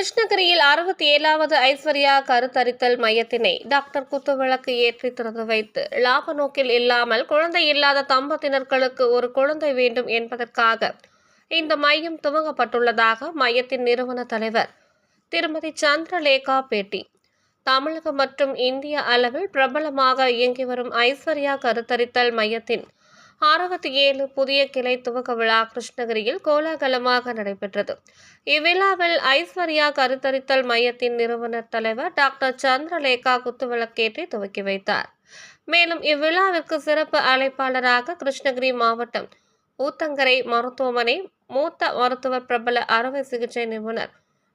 கிருஷ்ணகிரியில் அறுபத்தி ஏழாவது ஐஸ்வர்யா கருத்தரித்தல் மையத்தினை டாக்டர் குத்துவிளக்கு ஏற்றி திறந்து வைத்து லாப நோக்கில் இல்லாமல் குழந்தை இல்லாத தம்பதியினர்களுக்கு ஒரு குழந்தை வேண்டும் என்பதற்காக இந்த மையம் துவங்கப்பட்டுள்ளதாக மையத்தின் நிறுவன தலைவர் திருமதி சந்திரலேகா பேட்டி. தமிழகம் மற்றும் இந்திய அளவில் பிரபலமாக இயங்கி வரும் ஐஸ்வர்யா கருத்தரித்தல் மையத்தின் அறுபத்தி ஏழு புதிய கிளை துவக்க விழா கிருஷ்ணகிரியில் கோலாகலமாக நடைபெற்றது. இவ்விழாவில் ஐஸ்வர்யா கருத்தரித்தல் மையத்தின் நிறுவனர் தலைவர் டாக்டர் சந்திரலேகா குத்துவிளக்கேற்றி துவக்கி வைத்தார். மேலும் இவ்விழாவிற்கு சிறப்பு அழைப்பாளராக கிருஷ்ணகிரி மாவட்டம் ஊத்தங்கரை மருத்துவமனை மூத்த மருத்துவர் பிரபல அறுவை சிகிச்சை நிபுணர்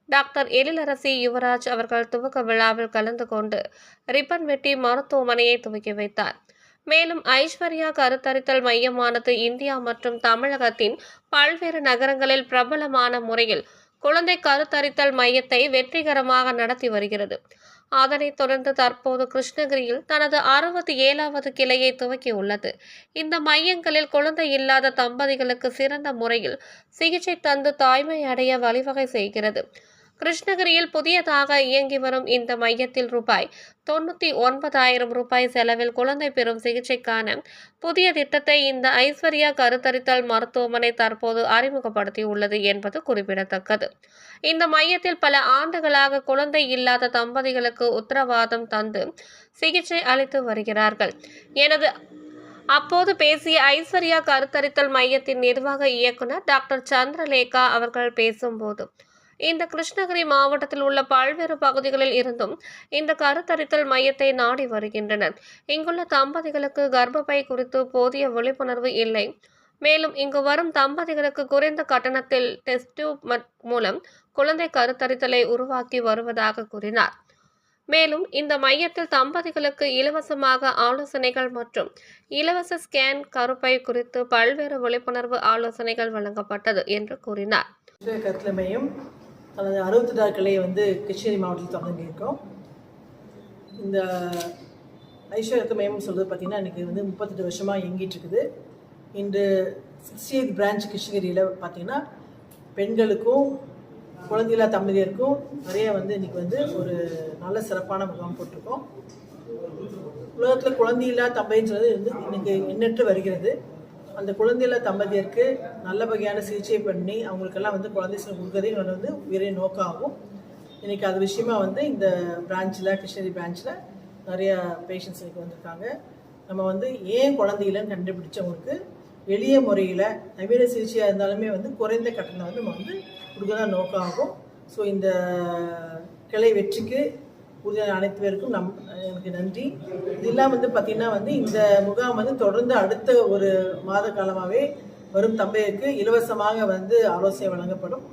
டாக்டர் எழிலரசி யுவராஜ் அவர்கள் துவக்க விழாவில் கலந்து கொண்டு ரிப்பன் வெட்டி மருத்துவமனையை துவக்கி வைத்தார். மேலும் ஐஸ்வர்யா கருத்தரித்தல் மையமானது இந்தியா மற்றும் தமிழகத்தின் பல்வேறு நகரங்களில் பிரபலமான முறையில் குழந்தை கருத்தரித்தல் மையத்தை வெற்றிகரமாக நடத்தி வருகிறது. அதனைத் தொடர்ந்து தற்போது கிருஷ்ணகிரியில் தனது அறுபத்தி ஏழாவது கிளையை துவக்கியுள்ளது. இந்த மையங்களில் குழந்தை இல்லாத தம்பதிகளுக்கு சிறந்த முறையில் சிகிச்சை தந்து தாய்மை அடைய வழிவகை செய்கிறது. கிருஷ்ணகிரியில் புதியதாக இயங்கி வரும் இந்த மையத்தில் ரூபாய் தொண்ணூற்றி ஒன்பதாயிரம் ரூபாய் செலவில் குழந்தை பெறும் சிகிச்சைக்கான புதிய திட்டத்தை இந்த ஐஸ்வர்யா கருத்தரித்தல் மருத்துவமனை தற்போது அறிமுகப்படுத்தியுள்ளது என்பது குறிப்பிடத்தக்கது. இந்த மையத்தில் பல ஆண்டுகளாக குழந்தை இல்லாத தம்பதிகளுக்கு உத்தரவாதம் தந்து சிகிச்சை அளித்து வருகிறார்கள். எனது அப்போது பேசிய ஐஸ்வர்யா கருத்தரித்தல் மையத்தின் நிர்வாக இயக்குனர் டாக்டர் சந்திரலேகா அவர்கள் பேசும்போது இந்த கிருஷ்ணகிரி மாவட்டத்தில் உள்ள பல்வேறு பகுதிகளில் இருந்தும் இந்த கருத்தரித்தல் மையத்தை நாடி வருகின்றனர். இங்குள்ள தம்பதிகளுக்கு கர்ப்பப்பை குறித்து போதிய விழிப்புணர்வு இல்லை. மேலும் இங்கு வரும் தம்பதிகளுக்கு குறைந்த கட்டணத்தில் டெஸ்ட் டியூப் மூலம் குழந்தை கருத்தரித்தலை உருவாக்கி வருவதாக கூறினார். மேலும் இந்த மையத்தில் தம்பதிகளுக்கு இலவசமாக ஆலோசனைகள் மற்றும் இலவச ஸ்கேன் கருப்பை குறித்து பல்வேறு விழிப்புணர்வு ஆலோசனைகள் வழங்கப்பட்டது என்று கூறினார். ஐஸ்வர்யா தனது அறுபத்தெட்டாவது கிளையை வந்து கிருஷ்ணகிரி மாவட்டத்தில் தொடங்கியிருக்கோம். இந்த ஐஸ்வர்யத்து கருத்தல மையம் சொல்கிறது பார்த்திங்கன்னா இன்றைக்கி வந்து முப்பத்தெட்டு வருஷமாக இயங்கிட்டு இருக்குது இன்று சிக்ஸ்டி எய்த் பிரான்ச் கிருஷ்ணகிரியில் பார்த்திங்கன்னா பெண்களுக்கும் குழந்தையில்லா தம்பதியருக்கும் நிறைய வந்து இன்றைக்கி வந்து ஒரு நல்ல சிறப்பான முகாம் போட்டிருக்கோம். உலகத்தில் குழந்தையில்லா தம்பதின்றது வந்து இன்னைக்கு எண்ணற்று வருகிறது. அந்த குழந்தையில தம்பதியருக்கு நல்ல வகையான சிகிச்சை பண்ணி அவங்களுக்கெல்லாம் வந்து குழந்தை செல்வம் கொடுக்கறதே என்னோட வந்து உயிரை நோக்காகும். இன்னைக்கு அது விஷயமா வந்து இந்த பிரான்ச்சில் கிருஷ்ணகிரி பிரான்ச்சில் நிறைய பேஷண்ட்ஸ் இன்னைக்கு வந்திருக்காங்க. நம்ம வந்து ஏன் குழந்தை கண்டுபிடிச்சவங்களுக்கு எளிய முறையில் நவீன சிகிச்சையாக இருந்தாலுமே வந்து குறைந்த கட்டணம் வந்து நம்ம வந்து கொடுக்கதான் நோக்கம் ஆகும் ஸோ இந்த கிளை வெற்றிக்கு உறுதியான அனைத்து பேருக்கும் நம் எனக்கு நன்றி. இது இல்லாமல் வந்து பார்த்திங்கன்னா வந்து இந்த முகாம் வந்து தொடர்ந்து அடுத்த ஒரு மாத காலமாகவே வரும் தம்பையருக்கு இலவசமாக வந்து ஆலோசனை வழங்கப்படும்.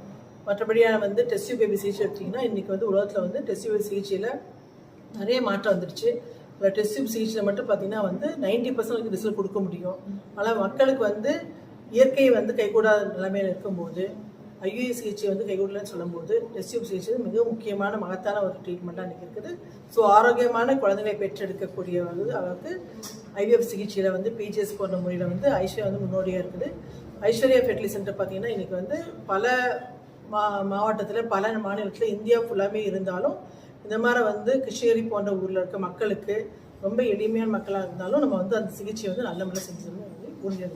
மற்றபடியான வந்து டெஸ்ட் பேபி சிகிச்சை எடுத்திங்கன்னா இன்றைக்கி வந்து உலகத்தில் வந்து டெஸ்ட் பேபி சிகிச்சையில் நிறைய மாற்றம் வந்துடுச்சு. இப்போ டெஸ்ட் டியூப் சிகிச்சையில் மட்டும் பார்த்தீங்கன்னா வந்து நைன்டி பர்சன்ட் ரிசல்ட் கொடுக்க முடியும். ஆனால் மக்களுக்கு வந்து இயற்கை வந்து கைகூடாத நிலைமையில் இருக்கும்போது ஐயுஏ சிகிச்சை வந்து கைகூடலன்னு சொல்லும்போது டெஸ்டியூப் சிகிச்சை மிக முக்கியமான மகத்தான ஒரு ட்ரீட்மெண்ட்டாக இன்றைக்கி இருக்குது. ஸோ ஆரோக்கியமான குழந்தைகளை பெற்றெடுக்கக்கூடிய வந்து அளவுக்கு ஐவிஎஃப் சிகிச்சையில் வந்து பிஜிஎஸ் போன்ற முறையில் வந்து ஐஸ்வர்யா வந்து முன்னோடியாக இருக்குது. ஐஸ்வர்யா ஃபெர்டிலி சென்டர் பார்த்தீங்கன்னா இன்றைக்கி வந்து பல மா மாவட்டத்தில் பல மாநிலத்தில் இந்தியா ஃபுல்லாமே இருந்தாலும் இந்த மாதிரி வந்து கிருஷ்ணகிரி போன்ற ஊரில் இருக்க மக்களுக்கு ரொம்ப எளிமையான மக்களாக இருந்தாலும் நம்ம வந்து அந்த சிகிச்சையை வந்து நல்ல முறையில் செஞ்சு உறுதியாக